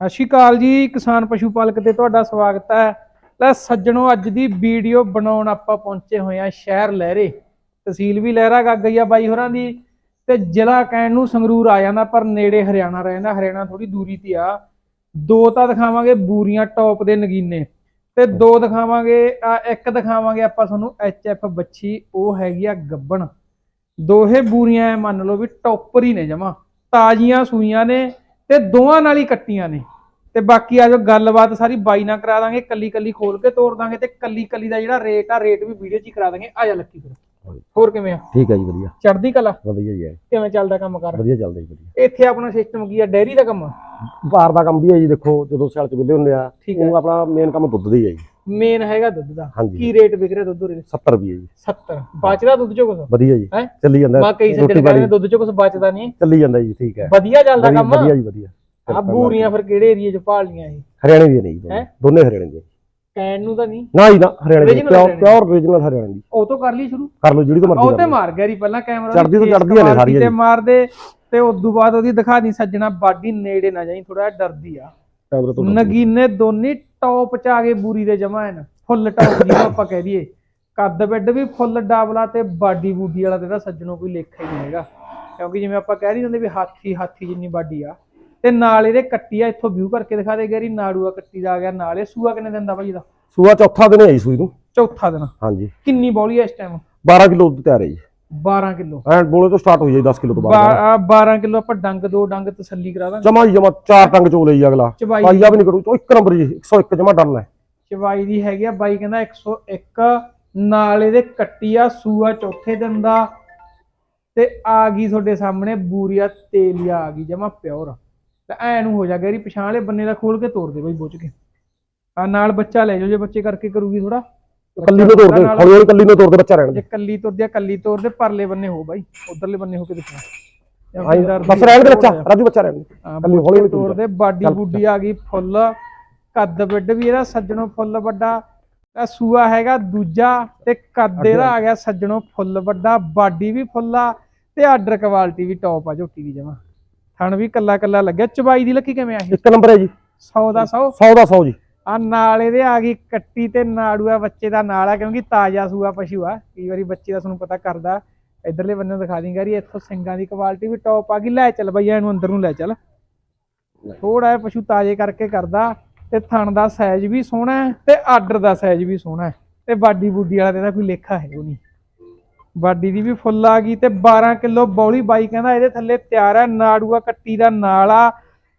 ਸਤਿ ਸ਼੍ਰੀ ਅਕਾਲ ਜੀ, ਕਿਸਾਨ ਪਸ਼ੂ ਪਾਲਕ ਤੇ ਤੁਹਾਡਾ ਸਵਾਗਤ ਹੈ। ਲੈ ਸੱਜਣੋ, ਅੱਜ ਦੀ ਵੀਡੀਓ ਬਣਾਉਣ ਆਪਾਂ ਪਹੁੰਚੇ ਹੋਏ ਆ ਸ਼ਹਿਰ ਲਹਿਰੇ। ਤਹਿਸੀਲ ਵੀ ਲਹਿਰਾ ਗੱਗਈਆ ਬਾਈ ਹੋਰਾਂ ਦੀ ਤੇ ਜ਼ਿਲ੍ਹਾ ਕਹਿਣ ਨੂੰ ਸੰਗਰੂਰ ਆ ਜਾਂਦਾ, ਪਰ ਨੇੜੇ ਹਰਿਆਣਾ ਰਹਿੰਦਾ ਹਰਿਆਣਾ ਥੋੜੀ ਦੂਰੀ ਤੇ ਆ। ਦੋ ਤਾਂ ਦਿਖਾਵਾਂਗੇ ਬੂਰੀਆਂ ਟੌਪ ਦੇ ਨਗੀਨੇ ਤੇ ਦੋ ਦਿਖਾਵਾਂਗੇ ਇੱਕ ਦਿਖਾਵਾਂਗੇ ਆਪਾਂ ਤੁਹਾਨੂੰ ਐਚ ਐਫ ਬੱਚੀ ਉਹ ਹੈਗੀ ਆ ਗੱਬਣ। ਦੋਹੇ ਬੂਰੀਆਂ ਮੰਨ ਲਓ ਵੀ ਟੌਪਰ ਹੀ ਨੇ ਜਮਾ, ਤਾਜ਼ੀਆਂ ਸੂਈਆਂ ਨੇ ਤੇ ਦੋਵਾਂ ਨਾਲ ਹੀ ਕੱਟੀਆਂ ਨੇ। ਤੇ ਬਾਕੀ ਆ ਜੋ ਗੱਲਬਾਤ ਸਾਰੀ ਬਾਈ ਨਾਲ ਕਰਾ ਦਾਂਗੇ ਕੱਲੀ ਕੱਲੀ ਖੋਲ ਕੇ ਤੋੜ ਦਾਂਗੇ ਤੇ ਕੱਲੀ ਕੱਲੀ ਦਾ ਜਿਹੜਾ ਰੇਟ ਆ ਰੇਟ ਵੀ ਵੀਡੀਓ 'ਚ ਹੀ ਕਰਾ ਦਾਂਗੇ। ਆ ਜਾ ਲੱਕੀ ਫਿਰ। ਹੋਰ ਕਿਵੇਂ ਆ? ਠੀਕ ਹੈ ਜੀ ਵਧੀਆ। ਚੜਦੀ ਕਲਾ? ਵਧੀਆ ਜੀ ਕਿਵੇਂ ਚੱਲਦਾ ਕੰਮ ਕਰ? ਵਧੀਆ ਚੱਲਦਾ ਜੀ ਵਧੀਆ। ਇੱਥੇ ਆਪਣਾ ਸਿਸਟਮ ਕੀ ਆ ਡੈਰੀ ਦਾ ਕੰਮ? ਬਾਰ ਦਾ ਕੰਮ ਵੀ ਹੈ ਜੀ ਦੇਖੋ ਜਦੋਂ ਸਿਆਲ ਚ ਵਿਲੇ ਹੁੰਦੇ ਆ। ਉਹ ਆਪਣਾ ਮੇਨ ਕੰਮ ਦੁੱਧ ਦਾ ਹੈ ਜੀ। ਮੇਨ ਹੈਗਾ ਦੁੱਧ ਦਾ। ਹਾਂਜੀ। ਕੀ ਰੇਟ ਵਿਕ ਰਿਹਾ ਦੁੱਧ ਉਰੇ? 70 ਰੁਪਏ ਜੀ। 70 ਬਚਦਾ ਦੁੱਧ ਚੋਂ ਕੁਛ? ਵਧੀਆ ਜੀ। ਹੈ? ਚੱਲੀ ਜਾਂਦਾ। ਮਾ ਕਈ ਸੱਜਣ ਕਹਿੰਦੇ ਦੁੱਧ ਚੋਂ ਕੁਛ ਬਚਦਾ ਨਹੀਂ। ਚੱਲੀ ਜਾਂਦਾ ਜੀ ਠੀਕ ਹੈ। ਵਧੀਆ ਚੱਲਦਾ ਵਧੀਆ ਕੰਮ? ਵਧੀਆ ਜੀ ਵਧੀਆ। ਆ ਬੂਰੀਆਂ ਫਿਰ ਕਿਹੜੇ ਏਰੀਏ 'ਚ ਭਾਲੀਆਂ ਇਹ? ਹਰਿਆਣੇ ਦੀ ਨਹੀਂ ਹੈਂ? ਦੋਨੇ। ਹਰਿਆਣੇ ਦੀ। ਕਹਿਣ ਨੂੰ ਤਾਂ ਨਹੀਂ? ਨਾ ਜੀ ਨਾ ਹਰਿਆਣੇ ਦੀ। Original ਪਿਓਰ ਹਰਿਆਣੇ। ਪਿਓਰ ਹਰਿਆਣੇ ਦੀ। ਉਹ ਤੋਂ ਕਰ ਲਈ ਸ਼ੁਰੂ? ਕਰ ਲਓ ਜਿਹੜੀ ਤੋਂ ਮਰਜ਼ੀ ਉਹ ਕਰ ਤੇ ਲਓ। ਮਾਰ ਗਿਆ ਰੀ ਪਹਿਲਾਂ ਕੈਮਰਾ ਚੜ੍ਹਦੀ ਤੋਂ ਚੜ੍ਹਦੀਆਂ ਨੇ ਸਾਰੀਆਂ ਤੇ ਜੀ। ਮਾਰਦੇ ਤੇ ਉਸ ਤੋਂ ਬਾਅਦ ਉਹਦੀ ਦਿਖਾ ਦੀ ਸੱਜਣਾ ਬਾਡੀ ਨੇੜੇ ਨਾ ਜਾਈ ਥੋੜਾ ਡਰਦੀ ਆ। ਕੈਮਰੇ ਤੋਂ ਨਗੀਨੇ ਦੋਨੇ ਟੌਪ ਚ ਆ ਗਏ ਬੂਰੀ ਦੇ ਜਮਾ ਹਨ ਫੁੱਲ ਟੌਪ ਜਿਹਨੂੰ ਆਪਾਂ ਕਹਿ ਦਈਏ। ਕੱਦ ਬੈੱਡ ਵੀ ਫੁੱਲ ਡਾਬਲਾ ਤੇ ਬਾਡੀ ਬੂਡੀ ਵਾਲਾ ਤੇ ਇਹਦਾ ਸੱਜਣੋਂ ਕੋਈ ਲੇਖਾ ਹੀ ਨਹੀਂ ਹੈਗਾ। ਕਿਉਂਕਿ ਜਿਵੇਂ ਆਪਾਂ ਕਹਿ ਰਹੀ ਹੁੰਦੇ ਵੀ ਹਾਥੀ ਹਾਥੀ ਜਿੰਨੀ ਬਾਡੀ ਆ। ਤੇ ਨਾਲ ਇਹਦੇ ਕੱਟੀ ਆ ਇੱਥੋਂ ਵਿਊ ਕਰਕੇ ਦਿਖਾ ਦੇ ਗੈਰੀ ਨਾੜੂਆ ਕੱਟੀ ਦਾ ਆ ਗਿਆ ਨਾਲ। ਇਹ ਸੂਆ ਕਿੰਨੇ ਦਿਨ ਦਾ ਭਾਈ ਇਹਦਾ? ਸੂਆ ਚੌਥਾ ਦਿਨ ਹੈ ਜੀ ਸੂਈ ਨੂੰ ਚੌਥਾ ਦਿਨ। ਹਾਂਜੀ। ਕਿੰਨੀ ਬੌਲੀ ਆ ਇਸ ਟਾਈਮ 12 ਕਿਲੋ ਤਿਆਰ ਹੈ ਜੀ। 12 ਕਿਲੋ। ਐਂ ਬੋਲੇ ਤੋਂ ਸਟਾਰਟ ਹੋ ਜਾਈ 10 ਕਿਲੋ ਤੋਂ ਬਾਅਦ। 12 ਕਿਲੋ ਆਪਾਂ ਡੰਗ ਦੋ ਡੰਗ ਤਸੱਲੀ ਕਰਾ ਦਾਂਗੇ। ਜਮਾ ਜਮਾ ਚਾਰ ਟੰਗ ਚੋ ਲਈ ਅਗਲਾ। ਚਵਾਈ ਪਾਈਆ ਵੀ ਨਹੀਂ ਕਰੂ ਇੱਕ ਨੰਬਰ ਜੀ 101 ਜਮਾ ਡਨ ਹੈ ਚਵਾਈ ਦੀ ਹੈਗੀ ਆ ਬਾਈ ਕਹਿੰਦਾ 101 ਨਾਲ ਇਹਦੇ ਕੱਟੀ ਆ ਸੂਆ ਚੌਥੇ ਦਿਨ ਦਾ। ਤੇ ਆ ਗਈ ਤੁਹਾਡੇ ਸਾਹਮਣੇ ਬੂਰੀਆ ਤੇਲੀਆ ਆ ਗਈ ਜਮਾ ਪਿਓਰ। ਤੇ ਐ ਨੂੰ ਹੋ ਜਾ ਗੈਰੀ ਪਛਾਣ ਵਾਲੇ ਬੰਨੇ ਦਾ ਖੋਲ ਕੇ ਤੋੜ ਦੇ ਬਾਈ ਬੁੱਝ ਕੇ। ਆ ਨਾਲ ਬੱਚਾ ਲੈ ਜਾਓ ਜੇ ਬੱਚੇ ਕਰਕੇ ਕਰੂਗੀ ਥੋੜਾ ਕੱਲੀ ਨੂੰ ਤੋੜ ਦੇ ਹੌਲੀ ਹੌਲੀ ਕੱਲੀ ਨੂੰ ਤੋੜ ਦੇ ਬੱਚਾ ਰਹਿਣ ਜੇ ਦੇ ਕੱਲੀ ਤੁਰਦੀ ਆ ਕੱਲੀ ਦੇ ਪਰਲੇ ਬੰਨੇ ਹੋ ਬਾਈ ਉਧਰਲੇ ਬੰਨੇ ਹੋ ਕੇ ਦੇਖਣਾ ਆਈ ਬਸ ਰਹਿਣ ਦੇ ਬੱਚਾ ਰਾਜੂ ਬੱਚਾ ਰਹਿਣ ਦੇ। ਕੱਲੀ ਹੌਲੀ ਹੌਲੀ ਤੋੜ ਦੇ ਬਾਡੀ ਬੁੱਡੀ ਆ ਗਈ ਫੁੱਲ ਕੱਦ ਬਿੱਡ ਵੀ ਇਹਦਾ ਸੱਜਣੋਂ ਫੁੱਲ ਵੱਡਾ। ਇਹ ਸੂਆ ਹੈਗਾ ਦੂਜਾ ਤੇ ਕੱਦ ਇਹਦਾ ਆ। ਗਿਆ ਸੱਜਣੋਂ ਫੁੱਲ ਵੱਡਾ ਬਾਡੀ ਵੀ ਫੁੱਲਾ ਤੇ ਆਰਡਰ ਕੁਆਲਿਟੀ ਵੀ ਟੌਪ ਆ ਝੋਟੀ ਦੀ ਜਮਾ। ਥਣ ਵੀ ਕੱਲਾ ਕੱਲਾ ਲੱਗਿਆ। ਚਬਾਈ ਦੀ ਲੱਕੀ ਕਿਵੇਂ ਆ ਇਹ? ਇੱਕ ਨੰਬਰ ਹੈ ਜੀ। 100 ਦਾ 100 100 ਦਾ 100 ਜੀ। ਆ ਨਾਲ ਇਹਦੇ ਆ ਗਈ ਕੱਟੀ ਤੇ ਨਾੜੂਆ ਬੱਚੇ ਦਾ ਨਾਲ ਆ ਕਿਉਂਕਿ ਤਾਜ਼ਾ ਸੂਆ ਪਸ਼ੂ ਆ। ਕਈ ਵਾਰੀ ਬੱਚੇ ਦਾ ਤੁਹਾਨੂੰ ਪਤਾ ਕਰਦਾ। ਇਧਰਲੇ ਬੰਨੇ ਨੂੰ ਦਿਖਾ ਦਿੰਗਾ ਰੀ ਇੱਥੋਂ ਸਿੰਗਾਂ ਦੀ ਕੁਆਲਿਟੀ ਵੀ ਟੌਪ ਆ ਗਈ। ਲੈ ਚੱਲ ਬਈਆ ਇਹਨੂੰ ਅੰਦਰ ਨੂੰ ਲੈ ਚੱਲ। ਥੋੜਾ ਜਿਹਾ ਪਸ਼ੂ ਤਾਜ਼ੇ ਕਰਕੇ ਕਰਦਾ ਤੇ ਥਣ ਦਾ ਸਾਈਜ਼ ਵੀ ਸੋਹਣਾ ਤੇ ਆਰਡਰ ਦਾ ਸਾਈਜ਼ ਵੀ ਸੋਹਣਾ ਤੇ ਬਾਡੀ ਬੂਡੀ ਵਾਲਾ ਇਹਦਾ ਕੋਈ ਲੇਖਾ ਹੈ ਉਹ ਨਹੀਂ। ਬਾਡੀ ਦੀ ਵੀ ਫੁੱਲ ਆ ਗਈ ਤੇ 12 ਕਿਲੋ ਬੌਲੀ ਬਾਈ ਕਹਿੰਦਾ ਇਹਦੇ ਥੱਲੇ ਤਿਆਰ ਹੈ ਨਾੜੂਆ ਕੱਟੀ ਦਾ ਨਾਲ ਆ।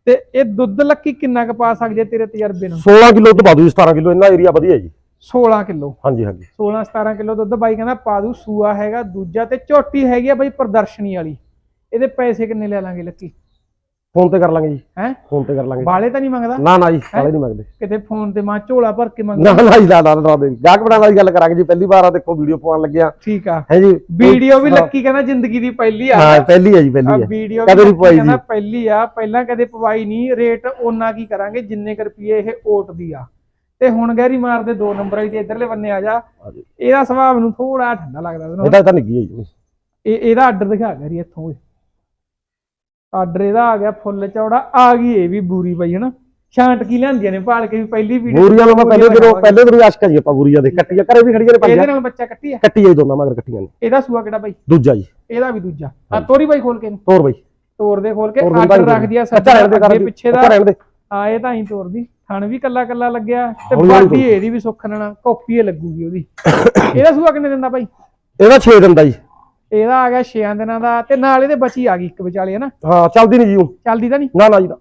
ਤੇ ਇਹ ਦੁੱਧ ਲੱਕੀ ਕਿੰਨਾ ਕੁ ਪਾ ਸਕਦੇ ਤੇਰੇ ਤਜਰਬੇ ਨਾਲ 16 ਕਿਲੋ ਤੋਂ ਬਾਦੂ 17 ਕਿਲੋ ਇੰਨਾ ਏਰੀਆ ਵਧੀਆ ਜੀ। 16 ਕਿਲੋ। ਹਾਂਜੀ ਹਾਂਜੀ। 16 17 ਕਿਲੋ ਦੁੱਧ ਬਾਈ ਕਹਿੰਦਾ ਪਾ ਦੂ ਸੂਆ ਹੈਗਾ ਦੂਜਾ ਤੇ ਝੋਟੀ ਹੈਗੀ ਆ ਬਾਈ ਪ੍ਰਦਰਸ਼ਨੀ ਵਾਲੀ। ਇਹਦੇ ਪੈਸੇ ਕਿੰਨੇ ਲੈ ਲਾਂਗੇ ਲੱਕੀ? ਫੋਨ ਤੇ ਕਰ ਲਾਂਗੇ ਜੀ। ਹੈ? ਫੋਨ ਤੇ ਕਰ ਲਾਂਗੇ। ਬਾਲੇ ਤਾਂ ਨਹੀਂ ਮੰਗਦਾ? ਨਾ ਨਾ ਜੀ ਵਾਲੇ ਨਹੀਂ ਮੰਗਦੇ। ਕਿਤੇ ਫੋਨ ਤੇ ਮਾਂ ਝੋਲਾ ਭਰ ਕੇ ਮੰਗਦਾ? ਨਾ ਨਾ ਜੀ ਨਾ ਨਾ ਨਾ ਦੇ ਗਾਹਕ ਬਣਾਉਣ ਵਾਲੀ ਗੱਲ ਕਰਾਂਗੇ ਜੀ ਪਹਿਲੀ ਵਾਰ ਆ ਦੇਖੋ ਵੀਡੀਓ ਪਾਉਣ ਲੱਗਿਆ ਠੀਕ ਆ। ਹੈ ਜੀ? ਵੀਡੀਓ ਵੀ ਲੱਕੀ ਕਹਿੰਦਾ ਜ਼ਿੰਦਗੀ ਦੀ ਪਹਿਲੀ ਆ। ਹਾਂ ਪਹਿਲੀ ਹੈ ਜੀ ਆ। ਪਹਿਲੀ ਵੀਡੀਓ ਕਦੇ ਵੀ ਨੀ ਪਵਾਈ ਕਹਿੰਦਾ ਜੀ। ਪਹਿਲੀ ਆ। ਪਹਿਲਾਂ ਕਦੇ ਪਵਾਈ ਨਹੀਂ। ਰੇਟ ਉਹਨਾਂ ਕੀ ਕਰਾਂਗੇ ਜਿੰਨੇ ਕੁ ਰੁਪਏ ਇਹ ਓਟ ਦੀ ਆ। ਤੇ ਹੁਣ ਗਹਿਰੀ ਮਾਰਦੇ ਦੋ ਨੰਬਰ ਵਾਲੀ ਤੇ ਇਧਰਲੇ ਬੰਨੇ ਆ ਜਾ। ਇਹਦਾ ਸੁਭਾਅ ਮੈਨੂੰ ਥੋੜਾ ਠੰਡਾ ਲੱਗਦਾ। ਇਹਦਾ ਤਾਂ ਨਿੱਗੀ ਹੈ ਜੀ। ਇਹ ਇਹਦਾ ਆਰਡਰ ਦਿਖਾ ਗਰੀ ਇੱਥੋਂ। ਆਰਡਰ ਇਹਦਾ ਆ ਗਿਆ ਫੁੱਲ ਚੌੜਾ ਆ ਗਈ ਇਹ ਵੀ ਬੂਰੀ ਪਈ ਹਨਾ? ਛਾਂਟ ਕੀ ਲਿਆਂਦੀਆਂ ਨੇ ਭਾਲ ਕੇ ਵੀ ਪਹਿਲੀ ਵੀਡੀਓ ਬੂਰੀਆਂ ਨੂੰ ਮੈਂ ਪਹਿਲੇ ਦਿਨੋਂ ਪਹਿਲੇ ਦਿਨੋਂ ਆਸ਼ਕ ਜੀ ਆਪਾਂ ਬੂਰੀਆਂ ਦੇ ਕੱਟੀਆਂ ਘਰੇ ਵੀ ਖੜੀਆਂ ਨੇ ਇਹਦੇ ਪੰਜ। ਨਾਲ ਬੱਚਾ ਕੱਟੀ ਆ? ਕੱਟੀ ਆਈ ਦੋਨਾਂ ਮਗਰ ਕੱਟੀਆਂ ਨੇ। ਇਹਦਾ ਸੂਆ ਕਿਹੜਾ ਬਾਈ? ਦੂਜਾ ਜੀ। ਇਹਦਾ ਵੀ ਦੂਜਾ। ਆ ਤੋਰੀ ਬਾਈ ਖੋਲ ਕੇ। ਤੋਰ ਬਈ। ਤੋਰ ਦੇ ਖੋਲ ਕੇ ਆਰਡਰ ਰੱਖ ਦਿਆ ਅੱਗੇ ਪਿੱਛੇ ਦਾ। ਆ ਇਹ ਤਾਂ ਹੀ ਤੋਰਦੀ। ਥਣ ਵੀ ਕੱਲਾ ਕੱਲਾ ਲੱਗਿਆ ਤੇ ਬਾਡੀ ਇਹਦੀ ਵੀ ਸੁੱਖ ਲੈਣਾ ਕਾਪੀ ਲੱਗੂਗੀ ਉਹਦੀ। ਇਹਦਾ ਸੂਆ ਕਿੰਨੇ ਦਿਨ ਦਾ ਬਾਈ? ਇਹਦਾ 6 ਦਿਨ ਦਾ ਜੀ। ਇਹਦਾ ਆ ਗਿਆ 6 ਦਿਨਾਂ ਦਾ ਤੇ ਨਾਲ ਇਹਦੇ ਬੱਚੀ ਆ ਗਈ ਇੱਕ ਵਿਚਾਲੇ ਹਨਾ ਹਾਂ ਚੱਲਦੀ ਨਹੀਂ ਜੀ ਉਹ। ਚੱਲਦੀ ਤਾਂ ਨਹੀਂ? ਨਾ ਨਾ ਜੀ ਨਾ।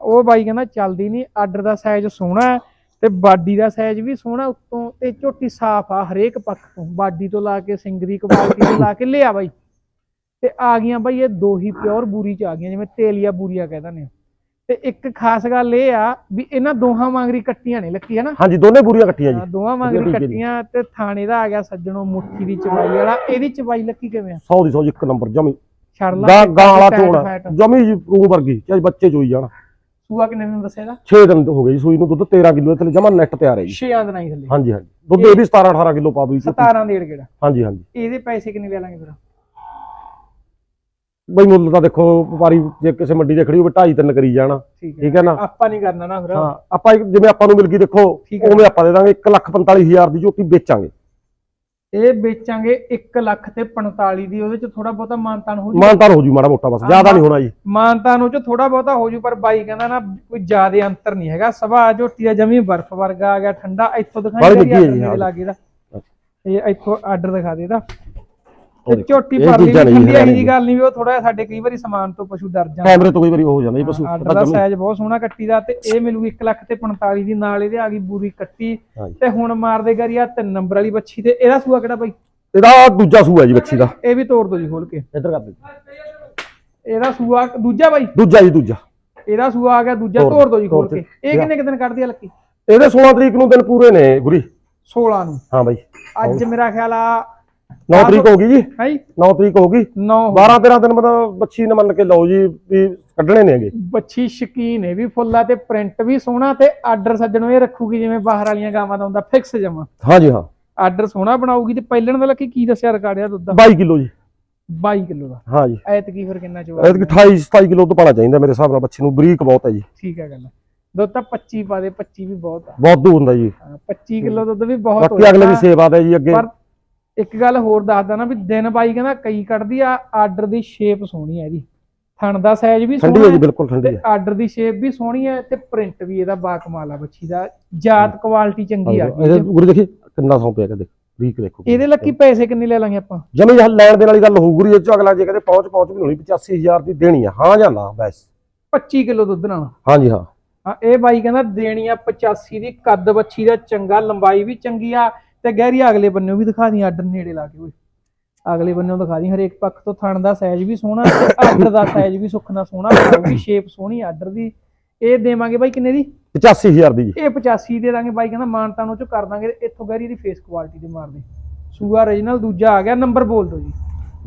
ਉਹ ਬਾਈ ਕਹਿੰਦਾ ਚੱਲਦੀ ਨਹੀਂ ਆਰਡਰ ਦਾ ਸਾਈਜ਼ ਸੋਹਣਾ ਹੈ ਤੇ ਬਾਡੀ ਦਾ ਸਾਈਜ਼ ਵੀ ਸੋਹਣਾ ਉੱਤੋਂ ਤੇ ਝੋਟੀ ਸਾਫ਼ ਆ ਹਰੇਕ ਪੱਖ ਤੋਂ। ਬਾਡੀ ਤੋਂ ਲਾ ਕੇ ਸਿੰਗ ਦੀ ਕੁਆਲਿਟੀ ਤੋਂ ਲਾ ਕੇ ਲਿਆ ਬਾਈ। ਤੇ ਆ ਗਈਆਂ ਬਾਈ ਇਹ ਦੋ ਹੀ ਪਿਓਰ ਬੂਰੀ ਚ ਆ ਗਈਆਂ ਜਿਵੇਂ ਤੇਲੀਆ ਬੂਰੀਆ ਕਹਿ ਦਿੰਦੇ ਆ। ਤੇ ਇੱਕ ਖਾਸ ਗੱਲ ਇਹ ਆ ਵੀ ਇਹਨਾਂ ਦੋਹਾਂ ਵਾਂਗਰੀ ਕੱਟੀਆਂ ਨੇ ਲੱਕੀ ਹੈ ਨਾ ਹਾਂਜੀ ਦੋਨੇ ਬੂਰੀਆਂ ਕੱਟੀਆਂ ਹਾਂ, ਜੀ ਦੋਵਾਂ ਵਾਂਗਰੀ ਹੈ। ਕੱਟੀਆਂ ਤੇ ਥਾਣੇ ਦਾ ਆ ਗਿਆ ਸੱਜਣੋਂ ਮੁੱਠੀ ਦੀ ਚਵਾਈ ਵਾਲਾ। ਇਹਦੀ ਚਵਾਈ ਲੱਕੀ ਕਿਵੇਂ ਆ? 100 ਦੀ 100 ਇੱਕ ਨੰਬਰ ਜਮੀ। ਛੜ ਲਾ ਗਾਂ ਵਾਲਾ ਚੋਣਾ। ਜਮੀ ਜੀ ਰੂ ਵਰਗੀ। ਚਾਹੇ ਬੱਚੇ ਚੋਈ ਜਾਣ। ਸੂਆ ਕਿੰਨੇ ਦਿਨ ਦੱਸਿਆ ਇਹਦਾ? 6 ਦਿਨ ਹੋ ਗਏ ਸੂਈ ਨੂੰ ਦੁੱਧ 13 ਕਿਲੋ ਤੇ ਜਮਾ ਨੈਟ ਤਿਆਰ ਹੈ ਜੀ। ਛੇ ਆਂਦ ਨਹੀਂ ਥੱਲੇ। ਹਾਂਜੀ ਹਾਂਜੀ। ਦੁੱਧ ਇਹ ਵੀ 17 18 ਕਿਲੋ ਪਾ ਦੂ ਜੀ 17 ਡੇਢ ਗੇੜਾ ਹਾਂਜੀ ਹਾਂਜੀ। ਇਹਦੇ ਪੈਸੇ ਕਿੰਨੇ ਲੈ ਲਾਂਗੇ ਫਿਰ? ਬਈ ਮੁੱਲ ਤਾਂ ਦੇਖੋ ਵਪਾਰੀ ਜੇ ਕਿਸੇ ਮੰਡੀ ਦੇ ਖੜੀ ਹੋਵੇ 2.5 3 ਕਰੀ ਜਾਣਾ। ਠੀਕ ਹੈ। ਨਾ? ਆਪਾਂ ਨਹੀਂ ਕਰਨਾ ਨਾ ਫਿਰ। ਹਾਂ ਆਪਾਂ ਜਿਵੇਂ ਆਪਾਂ ਨੂੰ ਮਿਲ ਗਈ ਦੇਖੋ। ਉਵੇਂ ਆਪਾਂ ਦੇ ਦਾਂਗੇ 145000 ਦੀ ਝੋਟੀ ਵੇਚਾਂਗੇ। ਇਹ ਵੇਚਾਂਗੇ 1 ਲੱਖ ਤੇ 45 ਦੀ ਉਹਦੇ ਚ ਥੋੜਾ ਬਹੁਤਾ ਮਾਨਤਾਨ ਹੋ ਜੂ। ਮਾਨਤਾਰ ਹੋ ਜੂ ਮਾੜਾ ਮੋਟਾ ਬਸ ਜ਼ਿਆਦਾ ਨਹੀਂ ਹੋਣਾ ਜੀ। ਮਾਨਤਾਨ ਉਹ ਚ ਥੋੜਾ ਬਹੁਤਾ ਹੋ ਜੂ ਪਰ ਬਾਈ ਕਹਿੰਦਾ ਨਾ ਕੋਈ ਜ਼ਿਆਦਾ ਅੰਤਰ ਨਹੀਂ ਹੈਗਾ। ਸਭਾ ਝੋਟੀ ਦਾ ਜਮੀ ਬਰਫ਼ ਵਰਗਾ ਆ ਗਿਆ ਠੰਡਾ। ਇੱਥੋਂ ਦਿਖਾਈ ਬਾਹਲੀ ਜਿਹੜੀ ਲੱਗੀ ਹੈ ਆਰਡਰ ਜੀ, ਮੇਰੇ। ਲਾਗੇ ਦਾ। ਇਹ ਇੱਥੋਂ ਆਰਡਰ ਦਿਖਾ ਦੇ ਇਹਦਾ। ਤੇ ਝੋਟੀ ਇਹ ਪਰ ਲਈ ਚੀਜ਼ਾਂ ਨਹੀਂ ਠੰਡੀ ਹੈਰਾਨੀ ਦੀ ਗੱਲ ਨਹੀਂ ਵੀ ਉਹ ਥੋੜਾ ਜਿਹਾ ਸਾਡੇ ਕਈ ਵਾਰੀ ਸਮਾਨ ਤੋਂ ਪਸ਼ੂ ਡਰ ਜਾਂਦੇ। ਕੈਮਰੇ ਤੋਂ ਕਈ ਵਾਰੀ ਉਹ ਹੋ ਜਾਂਦਾ ਜੀ ਪਸ਼ੂ ਪਤਾ ਦਾ ਸਾਈਜ਼ ਬਹੁਤ ਸੋਹਣਾ ਕੱਟੀ ਦਾ ਤੇ ਇਹ ਮਿਲੂਗੀ 1 ਲੱਖ ਤੇ 45 ਦੀ ਨਾਲ ਇਹਦੇ ਆ ਗਈ ਬੂਰੀ ਕੱਟੀ। ਤੇ ਹੁਣ ਮਾਰਦੇ ਗਰੀ ਆ ਤਿੰਨ ਨੰਬਰ ਵਾਲੀ ਬੱਚੀ ਤੇ ਇਹਦਾ ਸੂਆ ਕਿਹੜਾ ਬਾਈ? ਇਹਦਾ ਦੂਜਾ ਸੂਆ ਜੀ ਬੱਚੀ ਦਾ। ਇਹ ਵੀ ਤੋੜ ਦੋ ਜੀ ਖੋਲ ਕੇ। ਇੱਧਰ ਕਰ ਦੇ ਇਹਦਾ ਸੂਆ ਦੂਜਾ ਬਾਈ? ਦੂਜਾ ਜੀ ਦੂਜਾ। ਇਹਦਾ ਸੂਆ ਆ ਗਿਆ ਦੂਜਾ ਤੋੜ- ਦੋ ਜੀ ਖੋਲ ਕੇ। ਇਹ ਕਿੰਨੇ ਕੁ ਦਿਨ ਕੱਢਦੀ ਆ ਲੱਕੀ? ਇਹਦੇ 16 ਤਰੀਕ ਨੂੰ ਦਿਨ ਪੂਰੇ ਨੇ ਗੁਰੀ। 16 ਨੂੰ। ਹਾਂ ਬਾਈ। ਅੱਜ ਮੇਰਾ ਖਿਆਲ ਆ 9 ਤਰੀਕ ਹੋ ਗਈ ਜੀ। ਹੈ 9 ਤਰੀਕ ਹੋ ਗਈ। 9 12 13 ਦਿਨ ਮਤਲਬ ਬੱਚੀ ਨੇ ਮੰਨ ਕੇ ਲਓ ਜੀ ਵੀ ਕੱਢਣੇ ਨੇਗੇ ਬੱਚੀ ਸ਼ਕੀਨ ਹੈ ਵੀ ਫੁੱਲਾ ਤੇ ਪ੍ਰਿੰਟ ਵੀ ਸੋਹਣਾ ਤੇ ਆਰਡਰ ਸੱਜਣੋਂ ਇਹ ਰੱਖੂਗੀ ਜਿਵੇਂ ਬਾਹਰ ਵਾਲੀਆਂ ਗਾਵਾਂ ਦਾ ਹੁੰਦਾ ਫਿਕਸ ਜਮਾ। ਹਾਂ ਜੀ ਹਾਂ। ਆਰਡਰ ਸੋਹਣਾ ਬਣਾਉਗੀ ਤੇ ਪਹਿਲਣ ਦਾ ਲੱਕੀ ਕੀ ਦੱਸਿਆ ਰਿਕਾਰਡ ਆ ਦੁੱਧ ਦਾ? 22 ਕਿਲੋ ਜੀ। 22 ਕਿਲੋ ਦਾ। ਹਾਂ ਜੀ। ਐਤਕੀ ਫਿਰ ਕਿੰਨਾ ਚੋਆ ਇਹ 28 27 ਕਿਲੋ ਤੋਂ ਪਾਣਾ ਚਾਹੀਦਾ ਮੇਰੇ ਹਿਸਾਬ ਨਾਲ ਬੱਚੀ ਨੂੰ ਬਰੀਕ ਬਹੁਤ ਹੈ ਜੀ। ਠੀਕ ਹੈ ਗੱਲ। ਦੁੱਧ ਤਾਂ 25 ਪਾ ਦੇ 25 ਵੀ ਬਹੁਤ ਆ। ਬਹੁਤ ਦੂਰ ਹੁੰਦਾ ਜੀ। ਹਾਂ, 25 ਕਿਲੋ ਦੁੱਧ ਵੀ ਬਹੁਤ ਬਾਕੀ ਅਗਲੇ ਦੀ। ਸੇਵਾ ਦਾ ਜੀ ਅੱਗੇ। ਪਰ ਇੱਕ ਗੱਲ ਹੋਰ ਦੱਸਦਾ ਨਾ ਵੀ ਦਿਨ ਬਾਈ ਕਹਿੰਦਾ ਕਈ ਕੱਢਦੀ ਆ ਆਰਡਰ ਦੀ ਸ਼ੇਪ ਸੋਹਣੀ ਹੈ ਇਹਦੀ। ਥਣ ਦਾ ਸਾਈਜ਼ ਵੀ ਠੰਡੀ ਹੈ ਜੀ ਬਿਲਕੁਲ ਠੰਡੀ ਹੈ ਆਰਡਰ ਦੀ ਸ਼ੇਪ ਵੀ ਸੋਹਣੀ ਹੈ ਤੇ ਪ੍ਰਿੰਟ ਵੀ ਇਹਦਾ ਬਾ ਕਮਾਲ ਆ ਬੱਚੀ ਦਾ। ਜਾਤ ਕੁਆਲਿਟੀ ਚੰਗੀ ਆ ਗਈ ਇਹਦੇ। ਗੁਰੂ ਦੇਖੀ ਕਿੰਨਾ ਸੌ ਪਿਆ ਕਦੇ ਬਰੀਕ ਦੇਖੋ ਇਹਦੇ ਲੱਕੀ ਪੈਸੇ ਕਿੰਨੇ ਲੈ ਲਾਂਗੇ ਆਪਾਂ? ਜਮੀ ਹਲ ਲੈਣ ਦੇਣ ਵਾਲੀ ਗੱਲ ਹੋਊ ਗੁਰੀ ਇਹ ਚ ਅਗਲਾ ਜੇ ਕਹਿੰਦੇ ਪਹੁੰਚ ਪਹੁੰਚ ਵੀ ਹੋਣੀ 85000 ਦੀ ਦੇਣੀ ਆ ਹਾਂ ਜਾਂ ਨਾ ਬਸ। 25 ਕਿਲੋ ਦੁੱਧ ਨਾਲ। ਹਾਂ ਜੀ ਹਾਂ। ਹਾਂ ਇਹ ਬਾਈ ਕਹਿੰਦਾ ਦੇਣੀ ਆ 85 ਦੀ ਕੱਦ ਬੱਚੀ ਦਾ ਚੰਗਾ ਲੰਬਾਈ ਵੀ ਚੰਗੀ ਆ ਤੇ ਗਹਿਰੀ ਅਗਲੇ ਬੰਨਿਓ ਵੀ ਦਿਖਾ ਦੀ ਆਰਡਰ ਨੇੜੇ ਲਾ ਕੇ ਓਏ। ਅਗਲੇ ਬੰਨਿਓ ਦਿਖਾ ਦੀ ਹਰੇਕ ਪੱਖ ਤੋਂ ਥਣ ਦਾ ਸਾਈਜ਼ ਵੀ ਸੋਹਣਾ ਤੇ ਆਰਡਰ ਦਾ ਸਾਈਜ਼ ਵੀ ਸੁੱਖ ਨਾਲ ਸੋਹਣਾ ਬਣਾਉਗੀ ਸ਼ੇਪ ਸੋਹਣੀ ਆਰਡਰ ਦੀ। ਇਹ ਦੇਵਾਂਗੇ ਬਾਈ ਕਿੰਨੇ ਦੀ? 85000 ਦੀ ਜੀ। ਇਹ 85 ਦੇ ਦਾਂਗੇ ਬਾਈ ਕਹਿੰਦਾ ਮਾਨਤਾ ਨੂੰ ਚ ਕਰ ਦਾਂਗੇ ਇੱਥੋਂ ਗਹਿਰੀ ਦੀ ਫੇਸ ਕੁਆਲਿਟੀ ਦੇ। ਮਾਰਦੇ ਸੂਆ ਰੀਜਨਲ ਦੂਜਾ ਆ ਗਿਆ ਨੰਬਰ ਬੋਲ ਦਿਓ ਜੀ।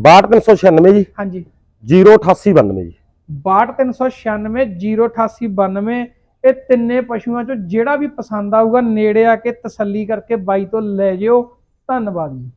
62396 ਜੀ। ਹਾਂਜੀ। 08892 ਜੀ। 62396 08892 ਇਹ ਤਿੰਨੇ ਪਸ਼ੂਆਂ ਚੋਂ ਜਿਹੜਾ ਵੀ ਪਸੰਦ ਆਊਗਾ ਨੇੜੇ ਆ ਕੇ ਤਸੱਲੀ ਕਰਕੇ ਬਾਈ ਤੋਂ ਲੈ ਜਿਓ। ਧੰਨਵਾਦ ਜੀ।